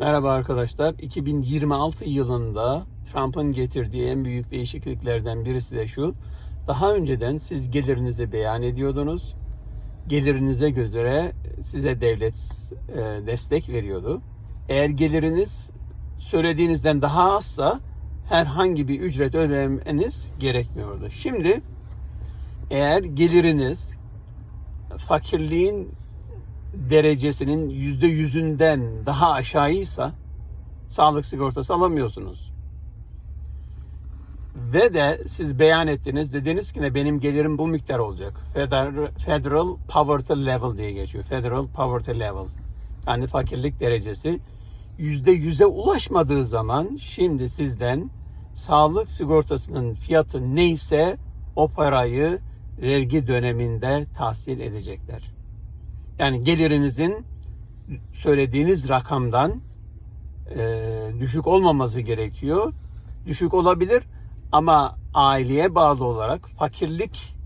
Merhaba arkadaşlar. 2026 yılında Trump'ın getirdiği en büyük değişikliklerden birisi de şu. Daha önceden siz gelirinizi beyan ediyordunuz. Gelirinize göre size devlet e, destek veriyordu. Eğer geliriniz söylediğinizden daha azsa herhangi bir ücret ödemeniz gerekmiyordu. Şimdi eğer geliriniz fakirliğin derecesinin yüzde yüzünden daha aşağıysa sağlık sigortası alamıyorsunuz. Ve de siz beyan ettiniz dediniz ki ne benim gelirim bu miktar olacak. Federal, Poverty Level diye geçiyor. Federal Poverty Level. Yani fakirlik derecesi yüzde yüze ulaşmadığı zaman şimdi sizden sağlık sigortasının fiyatı neyse o parayı vergi döneminde tahsil edecekler. Yani gelirinizin söylediğiniz rakamdan e, düşük olmaması gerekiyor. Düşük olabilir ama aileye bağlı olarak fakirlik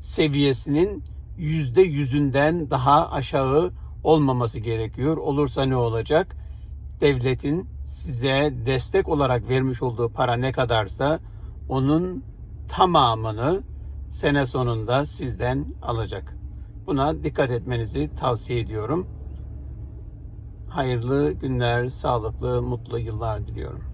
seviyesinin yüzde yüzünden daha aşağı olmaması gerekiyor. Olursa ne olacak? Devletin size destek olarak vermiş olduğu para ne kadarsa onun tamamını sene sonunda sizden alacak. Buna dikkat etmenizi tavsiye ediyorum. Hayırlı günler, sağlıklı, mutlu yıllar diliyorum.